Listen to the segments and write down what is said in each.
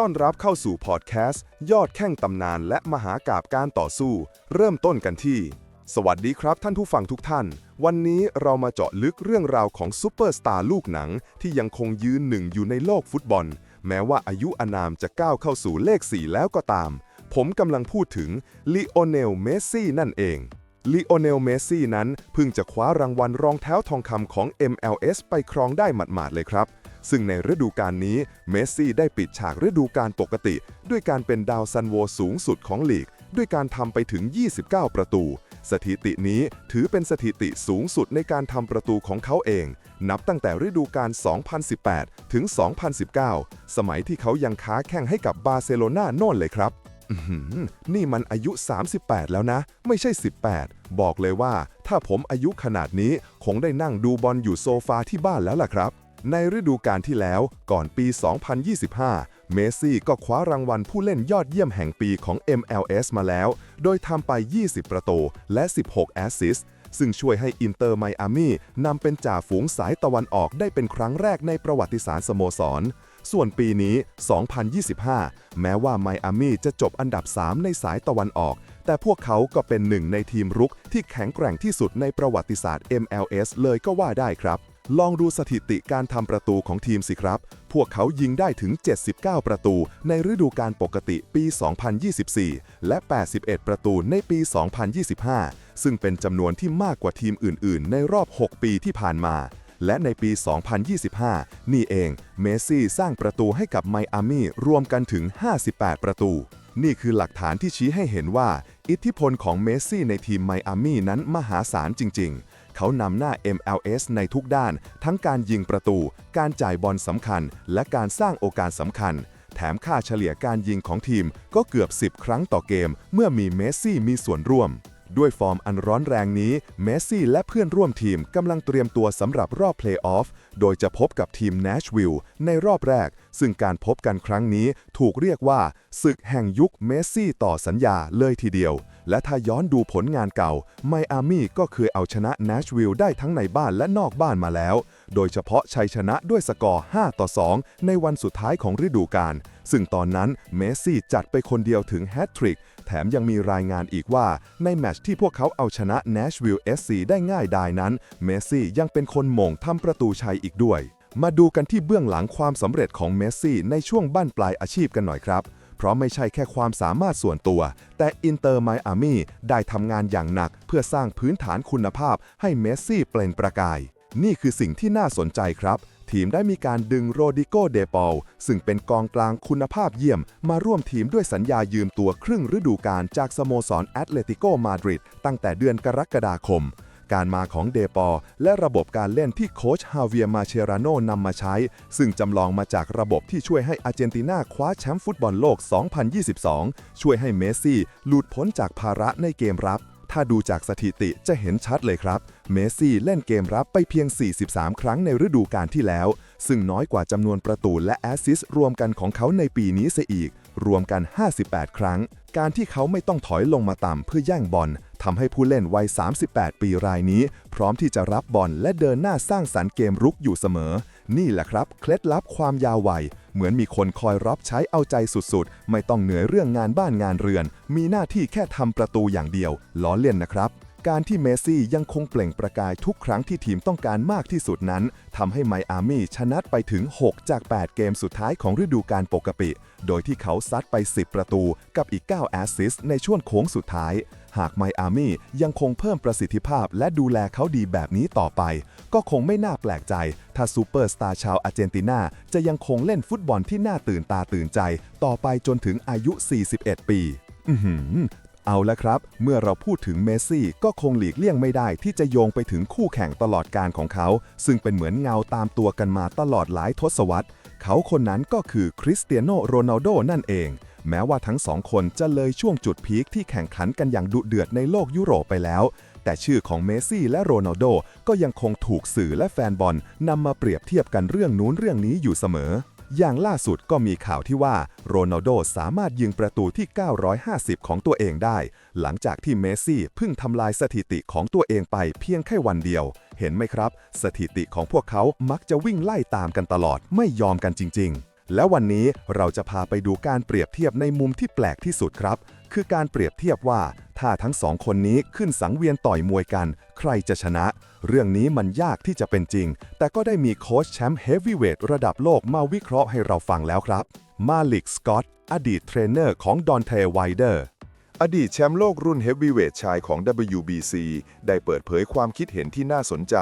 ต้อนรับเข้าสู่พอดแคสต์ ยอดแข่งตำนานและมหากาบการต่อสู้ เริ่มต้นกันที่ สวัสดีครับท่านผู้ฟังทุกท่าน วันนี้เรามาเจาะลึกเรื่องราวของซูเปอร์สตาร์ลูกหนัง ที่ยังคงยืนหนึ่งอยู่ในโลกฟุตบอล แม้ว่าอายุอานามจะก้าวเข้าสู่เลข4แล้วก็ตาม ผมกำลังพูดถึงลีโอเนลเมสซี่นั่นเองลีโอเนล เมสซี่นั้นเพิ่งจะคว้ารางวัลรองเท้าทองคำของ MLS ไปครองได้หมาดๆเลยครับ ซึ่งในฤดูกาลนี้เมสซี่ได้ปิดฉากฤดูกาลปกติ ด้วยการเป็นดาวซันโวสูงสุดของลีก ด้วยการทำไปถึง 29 ประตู สถิตินี้ถือเป็นสถิติสูงสุดในการทำประตูของเขาเอง นับตั้งแต่ฤดูกาล 2018 ถึง 2019 สมัยที่เขายังค้าแข่งให้กับบาร์เซโลนาโน่นเลยครับนี่มันอายุ 38 แล้วนะ ไม่ใช่ 18 บอกเลยว่า ถ้าผมอายุขนาดนี้ คงได้นั่งดูบอลอยู่โซฟาที่บ้านแล้วล่ะครับ ในฤดูกาลที่แล้วก่อนปี 2025 เมสซี่ก็คว้ารางวัลผู้เล่นยอดเยี่ยมแห่งปีของ MLS มาแล้ว โดยทำไป 20 ประตูและ 16 แอสซิสซึ่งช่วยให้อินเตอร์ไมอามี่นำเป็นจ่าฝูงสายตะวันออกได้เป็นครั้งแรกในประวัติศาสตร์สโมสร ส่วนปีนี้ 2025 แม้ว่าไมอามี่จะจบอันดับ 3 ในสายตะวันออก แต่พวกเขาก็เป็นหนึ่งในทีมรุกที่แข็งแกร่งที่สุดในประวัติศาสตร์ MLS เลยก็ว่าได้ครับ ลองดูสถิติการทำประตูของทีมสิครับ พวกเขายิงได้ถึง 79 ประตูในฤดูกาลปกติปี 2024 และ 81 ประตูในปี 2025 ซึ่งเป็นจำนวนที่มากกว่าทีมอื่น ๆ ในรอบ 6 ปีที่ผ่านมา และในปี 2025 นี่เอง เมสซี่สร้างประตูให้กับไมอามี่รวมกันถึง 58 ประตู นี่คือหลักฐานที่ชี้ให้เห็นว่า อิทธิพลของเมสซี่ในทีมไมอามี่นั้นมหาศาลจริง ๆ เขานำหน้า MLS ในทุกด้าน ทั้งการยิงประตู การจ่ายบอลสำคัญ และการสร้างโอกาสสำคัญ แถมค่าเฉลี่ยการยิงของทีมก็เกือบ 10 ครั้งต่อเกม เมื่อมีเมสซี่มีส่วนร่วม ด้วยฟอร์มอันร้อนแรงนี้ เมสซี่และเพื่อนร่วมทีมกำลังเตรียมตัวสำหรับรอบเพลย์ออฟ โดยจะพบกับทีมเนชวิลล์ในรอบแรก ซึ่งการพบกันครั้งนี้ถูกเรียกว่า ศึกแห่งยุคเมสซี่ต่อสัญญาเลยทีเดียว และถ้าย้อนดูผลงานเก่า ไมอามี่ก็เคยเอาชนะเนชวิลล์ได้ทั้งในบ้านและนอกบ้านมาแล้ว โดยเฉพาะชัยชนะด้วยสกอร์ 5 ต่อ 2 ในวันสุดท้ายของฤดูกาลซึ่งตอนนั้นเมสซี่จัดไปคนเดียวถึงแฮตทริก แถมยังมีรายงานอีกว่า ในแมตช์ที่พวกเขาเอาชนะ Nashville SC ได้ง่ายดายนั้น เมสซี่ยังเป็นคนหม่งทำประตูชัยอีกด้วย มาดูกันที่เบื้องหลังความสำเร็จของเมสซี่ในช่วงบั้นปลายอาชีพกันหน่อยครับเพราะไม่ใช่แค่ความสามารถส่วนตัว แต่อินเตอร์ไมอามี่ได้ทำงานอย่างหนัก เพื่อสร้างพื้นฐานคุณภาพให้เมสซี่เปล่งประกาย นี่คือสิ่งที่น่าสนใจครับ ทีมได้มีการดึงโรดิโกเดปอลซึ่งเป็นกองกลางคุณภาพเยี่ยม มาร่วมทีมด้วยสัญญายืมตัวครึ่งฤดูกาลจากสโมสรแอตเลติโกมาดริดตั้งแต่เดือนกรกฎาคม การมาของเดปอลและระบบการเล่นที่โค้ชฮาเวียมาเชราโนนำมาใช้ ซึ่งจำลองมาจากระบบที่ช่วยให้อาร์เจนตินาคว้าแชมป์ฟุตบอลโลก 2022 ช่วยให้เมสซี่หลุดพ้นจากภาระในเกมรับ ถ้าดูจากสถิติจะเห็นชัดเลยครับ เมสซี่เล่นเกมรับไปเพียง 43 ครั้งในฤดูกาลที่แล้ว ซึ่งน้อยกว่าจำนวนประตูและแอสซิสรวมกันของเขาในปีนี้เสียอีก รวมกัน 58 ครั้ง การที่เขาไม่ต้องถอยลงมาต่ำเพื่อแย่งบอลทำให้ผู้เล่นวัย 38 ปีรายนี้ พร้อมที่จะรับบอลและเดินหน้าสร้างสรรค์เกมรุกอยู่เสมอ นี่แหละครับ เคล็ดลับความยาววัย เหมือนมีคนคอยรับใช้เอาใจสุดๆ ไม่ต้องเหนื่อยเรื่องงานบ้านงานเรือน มีหน้าที่แค่ทำประตูอย่างเดียว ล้อเล่นนะครับ การที่เมสซี่ยังคงเปล่งประกายทุกครั้งที่ทีมต้องการมากที่สุดนั้นทำให้ไมอามี่ชนะไปถึง 6 จาก 8 เกมสุดท้ายของฤดูกาลปกติ โดยที่เขาซัดไป 10 ประตูกับอีก 9 แอสซิสต์ในช่วงโค้งสุดท้าย หากไมอามี่ยังคงเพิ่มประสิทธิภาพและดูแลเขาดีแบบนี้ต่อไป ก็คงไม่น่าแปลกใจ ถ้าซูเปอร์สตาร์ชาวอาร์เจนตินาจะยังคงเล่นฟุตบอลที่น่าตื่นตาตื่นใจ ต่อไปจนถึงอายุ 41 ปี อือหือเอาละครับ เมื่อเราพูดถึงเมสซี่ก็คงหลีกเลี่ยงไม่ได้ที่จะโยงไปถึงคู่แข่งตลอดการของเขา ซึ่งเป็นเหมือนเงาตามตัวกันมาตลอดหลายทศวรรษ เขาคนนั้นก็คือคริสเตียโนโรนัลโดนั่นเอง แม้ว่าทั้งสองคนจะเลยช่วงจุดพีคที่แข่งขันกันอย่างดุเดือดในโลกยุโรปไปแล้ว แต่ชื่อของเมสซี่และโรนัลโดก็ยังคงถูกสื่อและแฟนบอลนำมาเปรียบเทียบกันเรื่องนู้นเรื่องนี้อยู่เสมอ อย่างล่าสุดก็มีข่าวที่ว่าโรนัลโดสามารถยิงประตูที่ 950 ของตัวเองได้ หลังจากที่เมสซี่เพิ่งทำลายสถิติของตัวเองไปเพียงแค่วันเดียว เห็นไหมครับ สถิติของพวกเขามักจะวิ่งไล่ตามกันตลอดไม่ยอมกันจริง ๆ แล้ววันนี้เราจะพาไปดูการเปรียบเทียบในมุมที่แปลกที่สุดครับ คือการเปรียบเทียบว่า ถ้าทั้งสองคนนี้ขึ้นสังเวียนต่อยมวยกัน ใครจะชนะ เรื่องนี้มันยากที่จะเป็นจริง แต่ก็ได้มีโค้ชแชมป์เฮฟวีเวทระดับโลกมาวิเคราะห์ให้เราฟังแล้วครับ มาลิก สกอต อดีตเทรนเนอร์ของดอนเทไวเดอร์อดีตแชมป์โลกรุ่นเฮฟวีเวทชายของ WBC ได้เปิดเผยความคิดเห็นที่น่าสนใจ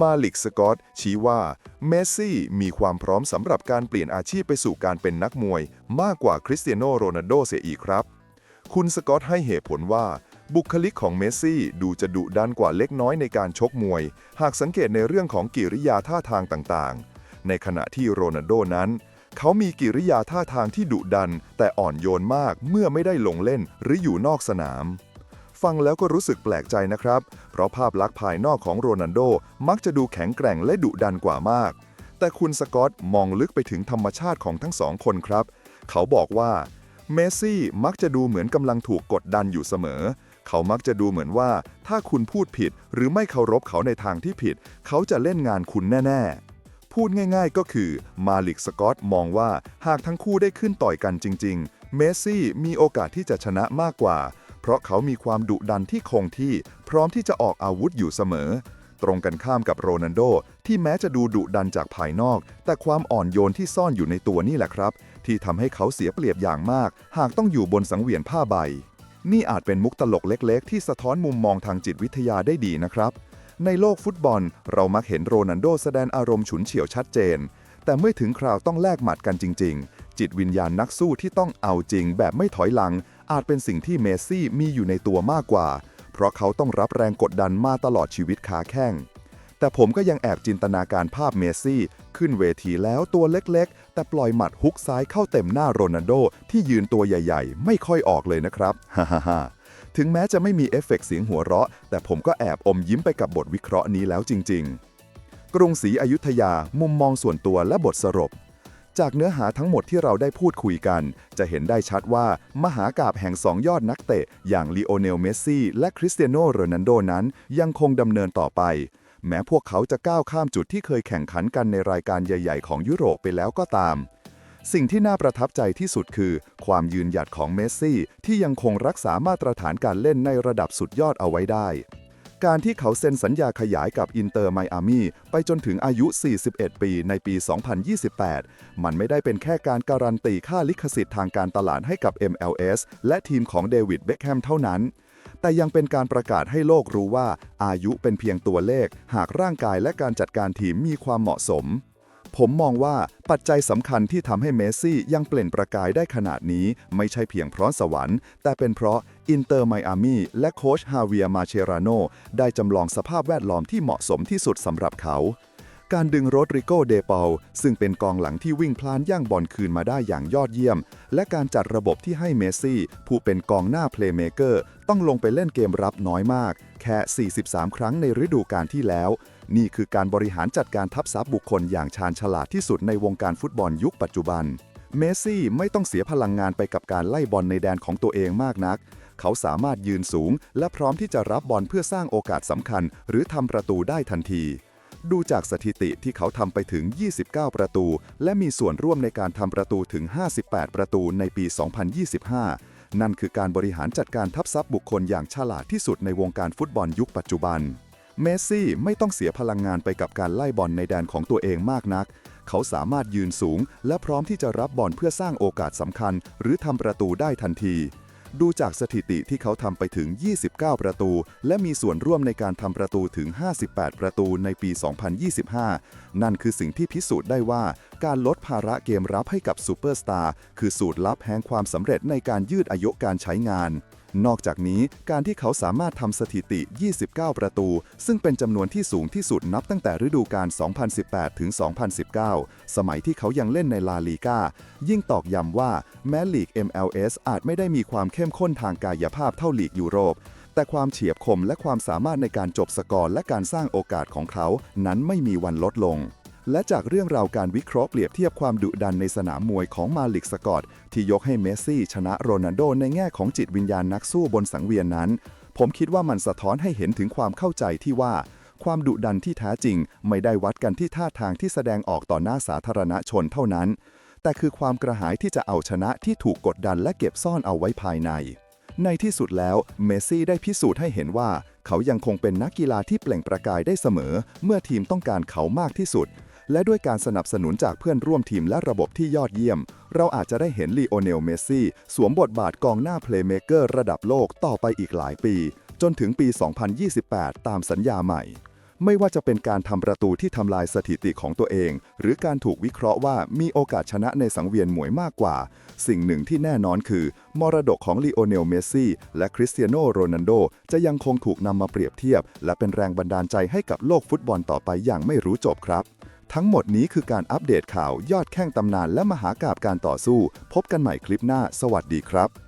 มาลิกสกอตชี้ว่าเมสซี่มีความพร้อมสำหรับการเปลี่ยนอาชีพไปสู่การเป็นนักมวย มากกว่าคริสเตียโนโรนัลโดเสียอีกครับ คุณสกอตให้เหตุผลว่า บุคลิกของเมสซี่ดูจะดุดันกว่าเล็กน้อยในการชกมวย หากสังเกตในเรื่องของกิริยาท่าทางต่างๆ ในขณะที่โรนัลโดนั้น เขามีกิริยาท่าทางที่ดุดัน แต่อ่อนโยนมากเมื่อไม่ได้ลงเล่นหรืออยู่นอกสนาม ฟังแล้วก็รู้สึกแปลกใจนะครับ เพราะภาพลักษณ์ภายนอกของโรนัลโดมักจะดูแข็งแกร่งและดุดันกว่ามาก แต่คุณสกอตมองลึกไปถึงธรรมชาติของทั้งสองคนครับ เขาบอกว่าเมสซี่มักจะดูเหมือนกำลังถูกกดดันอยู่เสมอ เขามักจะดูเหมือนว่า ถ้าคุณพูดผิด หรือไม่เคารพเขาในทางที่ผิด เขาจะเล่นงานคุณแน่ ๆ พูดง่ายๆก็คือมาลิกสกอตมองว่าหากทั้งคู่ได้ขึ้นต่อยกันจริง ๆ เมสซี่มีโอกาสที่จะชนะมากกว่า ราะเขามีความดุดันที่คงที่พร้อมที่จะออกอาวุธอยู่เสมอ ตรงกันข้ามกับโรนัลโด ที่แม้จะดูดุดันจากภายนอก แต่ความอ่อนโยนที่ซ่อนอยู่ในตัวนี่แหละครับ ที่ทำให้เขาเสียเปรียบอย่างมาก หากต้องอยู่บนสังเวียนผ้าใบ นี่อาจเป็นมุกตลกเล็กๆ ที่สะท้อนมุมมองทางจิตวิทยาได้ดีนะครับ ในโลกฟุตบอล เรามักเห็นโรนัลโดแสดงอารมณ์ฉุนเฉียวชัดเจน แต่เมื่อถึงคราวต้องแลกหมัดกันจริง ๆ จิตวิญญาณนักสู้ที่ต้องเอาจริงแบบไม่ถอยหลัง อาจเป็นสิ่งที่เมสซี่มีอยู่ในตัวมากกว่า เพราะเขาต้องรับแรงกดดันมาตลอดชีวิตขาแข้ง แต่ผมก็ยังแอบจินตนาการภาพเมสซี่ ขึ้นเวทีแล้วตัวเล็กๆ แต่ปล่อยหมัดฮุกซ้ายเข้าเต็มหน้าโรนัลโดที่ยืนตัวใหญ่ๆ ไม่ค่อยออกเลยนะครับฮ่าฮ่าฮ่าถึงแม้จะไม่มีเอฟเฟกต์เสียงหัวเราะ แต่ผมก็แอบอมยิ้มไปกับบทวิเคราะห์นี้แล้วจริง ๆ กรุงศรีอยุธยามุมมองส่วนตัวและบทสรุป จากเนื้อหาทั้งหมดที่เราได้พูดคุยกัน จะเห็นได้ชัดว่า มหากาบแห่งสองยอดนักเตะ อย่างลีโอเนล เมสซี่ และคริสเตียโนโรนัลโดนั้น ยังคงดำเนินต่อไป แม้พวกเขาจะก้าวข้ามจุดที่เคยแข่งขันกันในรายการใหญ่ ๆ ของยุโรปไปแล้วก็ตาม สิ่งที่น่าประทับใจที่สุดคือ ความยืนหยัดของเมสซี่ที่ยังคงรักษามาตรฐานการเล่นในระดับสุดยอดเอาไว้ได้ การที่เขาเซ็นสัญญาขยายกับอินเตอร์ไมอามีไปจนถึงอายุ 41 ปีในปี 2028 มันไม่ได้เป็นแค่การการันตีค่าลิขสิทธิ์ทางการตลาดให้กับ MLS และทีมของเดวิดเบคแฮมเท่านั้น แต่ยังเป็นการประกาศให้โลกรู้ว่าอายุเป็นเพียงตัวเลข หากร่างกายและการจัดการทีมมีความเหมาะสม ผมมองว่าปัจจัยสำคัญที่ทำให้เมสซี่ยังเปล่งประกายได้ขนาดนี้ ไม่ใช่เพียงเพราะสวรรค์ แต่เป็นเพราะอินเตอร์ไมอามีและโค้ชฮาเวียมาเชราโนได้จำลองสภาพแวดล้อมที่เหมาะสมที่สุดสำหรับเขา การดึงโรดริโกเดเปาซึ่งเป็นกองหลังที่วิ่งพลานย่างบอลคืนมาได้อย่างยอดเยี่ยม และการจัดระบบที่ให้เมซี่ ผู้เป็นกองหน้าเพลย์เมเกอร์ ต้องลงไปเล่นเกมรับน้อยมาก แค่ 43 ครั้งในฤดูกาลที่แล้ว นี่คือการบริหารจัดการทับซับบุคคลอย่างชาญฉลาดที่สุดในวงการฟุตบอลยุคปัจจุบัน เมซี่ไม่ต้องเสียพลังงานไปกับการไล่บอลในแดนของตัวเองมากนักเขาสามารถยืนสูง และพร้อมที่จะรับบอลเพื่อสร้างโอกาสสำคัญ หรือทำประตูได้ทันที ดูจากสถิติที่เขาทำไปถึง 29 ประตู และมีส่วนร่วมในการทำประตูถึง 58 ประตูในปี 2025 นั่นคือการบริหารจัดการทับซับบุคคลอย่างฉลาดที่สุดในวงการฟุตบอลยุคปัจจุบัน เมสซี่ไม่ต้องเสียพลังงานไปกับการไล่บอลในแดนของตัวเองมากนัก เขาสามารถยืนสูง และพร้อมที่จะรับบอลเพื่อสร้างโอกาสสำคัญ หรือทำประตูได้ทันที ดูจากสถิติที่เขาทำไปถึง 29 ประตู และมีส่วนร่วมในการทำประตูถึง 58 ประตูในปี 2025 นั่นคือสิ่งที่พิสูจน์ได้ว่า การลดภาระเกมรับให้กับซูเปอร์สตาร์คือสูตรลับแห่งความสำเร็จในการยืดอายุการใช้งาน นอกจากนี้การที่เขาสามารถทำสถิติ 29 ประตู ซึ่งเป็นจำนวนที่สูงที่สุดนับตั้งแต่ฤดูกาล 2018 ถึง 2019 สมัยที่เขายังเล่นในลาลีกายิ่งตอกย้ำว่าแม้ลีก MLS อาจไม่ได้มีความเข้มข้นทางกายภาพเท่าลีกยุโรป แต่ความเฉียบคมและความสามารถในการจบสกอร์และการสร้างโอกาสของเขา นั้นไม่มีวันลดลง และจากเรื่องราวการวิเคราะห์เปรียบเทียบความดุดันในสนามมวยของมาลิกสกอตที่ยกให้เมสซี่ชนะโรนัลโดในแง่ของจิตวิญญาณนักสู้บนสังเวียนนั้น ผมคิดว่ามันสะท้อนให้เห็นถึงความเข้าใจที่ว่า ความดุดันที่แท้จริง ไม่ได้วัดกันที่ท่าทางที่แสดงออกต่อหน้าสาธารณชนเท่านั้น แต่คือความกระหายที่จะเอาชนะที่ถูกกดดันและเก็บซ่อนเอาไว้ภายใน ในที่สุดแล้วเมสซี่ได้พิสูจน์ให้เห็นว่า เขายังคงเป็นนักกีฬาที่เปล่งประกายได้เสมอ เมื่อทีมต้องการเขามากที่สุด และด้วยการสนับสนุนจากเพื่อนร่วมทีมและระบบที่ยอดเยี่ยม เราอาจจะได้เห็นลีโอเนลเมสซี่สวมบทบาทกองหน้าเพลย์เมเกอร์ระดับโลกต่อไปอีกหลายปี จนถึงปี 2028 ตามสัญญาใหม่ ไม่ว่าจะเป็นการทำประตูที่ทำลายสถิติของตัวเอง หรือการถูกวิเคราะห์ว่ามีโอกาสชนะในสังเวียนหมวยมากกว่า สิ่งหนึ่งที่แน่นอนคือ มรดกของลีโอเนลเมสซี่และคริสเตียโนโรนัลโดจะยังคงถูกนำมาเปรียบเทียบ และเป็นแรงบันดาลใจให้กับโลกฟุตบอลต่อไปอย่างไม่รู้จบครับ ทั้งหมดนี้คือการอัปเดตข่าวยอดแข้งตำนานและมหากาบการต่อสู้ พบกันใหม่คลิปหน้า สวัสดีครับ